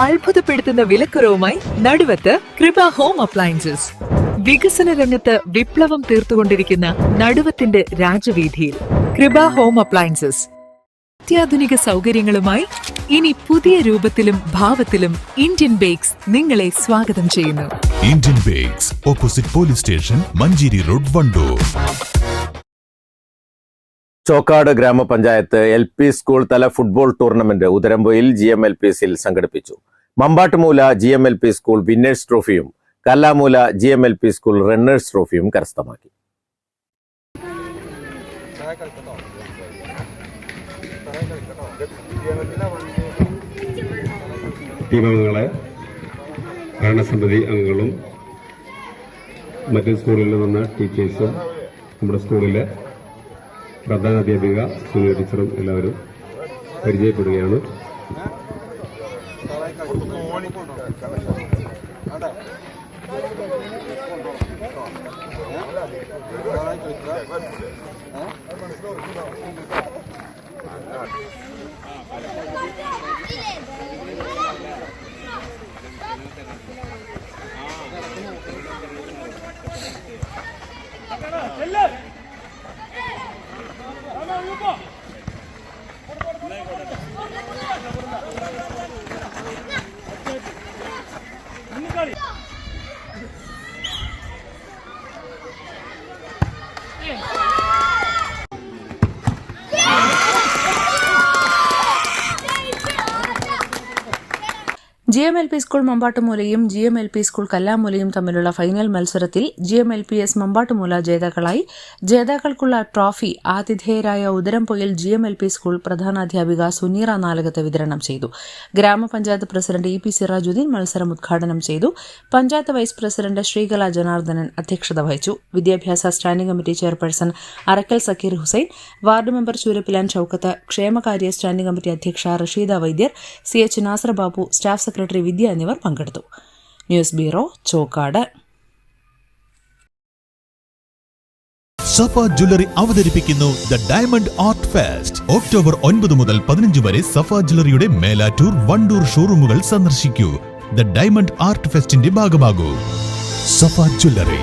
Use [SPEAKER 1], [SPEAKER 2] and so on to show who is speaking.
[SPEAKER 1] അത്ഭുതപ്പെടുത്തുന്ന വിലക്കുറവുമായി നടുവത്ത് കൃപ home appliances. വികസന രംഗത്ത് വിപ്ലവം തീർത്തുകൊണ്ടിരിക്കുന്ന നടുവത്തിന്റെ രാജവീതിയിൽ കൃപ ഹോം അപ്ലയൻസസ്. അത്യാധുനിക സൗകര്യങ്ങളുമായി ഇനി പുതിയ രൂപത്തിലും ഭാവത്തിലും ഇന്ത്യൻ ബേക്സ് നിങ്ങളെ സ്വാഗതം ചെയ്യുന്നു.
[SPEAKER 2] Indian bakes opposite police station Manjeri road Wandoor.
[SPEAKER 3] Chokkad ഗ്രാമപഞ്ചായത്ത് എൽ പി സ്കൂൾ തല football tournament Udarampoyil G M L P സിൽ സംഘടിപ്പിച്ചു. Mambattumoola G M L P school winners ട്രോഫിയും Kallamoola G M L P school runners ട്രോഫിയും കരസ്ഥമാക്കി.
[SPEAKER 4] ഭരണസമിതി അംഗങ്ങളും മറ്റ് സ്കൂളിൽ വന്ന ടീച്ചേഴ്സും നമ്മുടെ സ്കൂളിലെ പ്രധാന അധ്യാപിക സുനിൽ ടീച്ചറും എല്ലാവരും പരിചയപ്പെടുകയാണ്. 横。
[SPEAKER 5] G M L P school മമ്പാട്ടുമൂലയും G M L P school കല്ലാമൂലയും തമ്മിലുള്ള ഫൈനൽ മത്സരത്തിൽ G M L P S Mambattumoola ജേതാക്കളായി. ജേതാക്കൾക്കുള്ള ട്രോഫി ആതിഥേയരായ Udarampoyil G M L P school പ്രധാനാധ്യാപിക Suneera Nalakath വിതരണം ചെയ്തു. ഗ്രാമപഞ്ചായത്ത് പ്രസിഡന്റ് ഇ പി സിറാജുദ്ദീൻ മത്സരം ഉദ്ഘാടനം ചെയ്തു. പഞ്ചായത്ത് വൈസ് പ്രസിഡന്റ് ശ്രീകല ജനാർദ്ദനൻ അധ്യക്ഷത വഹിച്ചു. വിദ്യാഭ്യാസ standing committee chairperson Arakkal Sakkeer Hussain ward member Choorappilan Shoukath ക്ഷേമകാര്യ സ്റ്റാൻഡിംഗ് കമ്മിറ്റി അധ്യക്ഷ Rasheeda Vaidyar C H Nasar Babu staff secretary Vidya എന്നിവർ പങ്കെടുത്തു. News bureau Chokkad.
[SPEAKER 2] Safa jewellery അവതരിപ്പിക്കുന്നു the diamond art fest. October ഒൻപത് മുതൽ പതിനഞ്ച് വരെ സഫ ജ്വല്ലറിയുടെ മേലാറ്റൂർ വണ്ടൂർ ഷോറൂമുകൾ സന്ദർശിക്കൂ. ദ ഡയമണ്ട് ആർട്ട് ഫെസ്റ്റിന്റെ ഭാഗമാകൂ. സഫ ജ്വല്ലറി.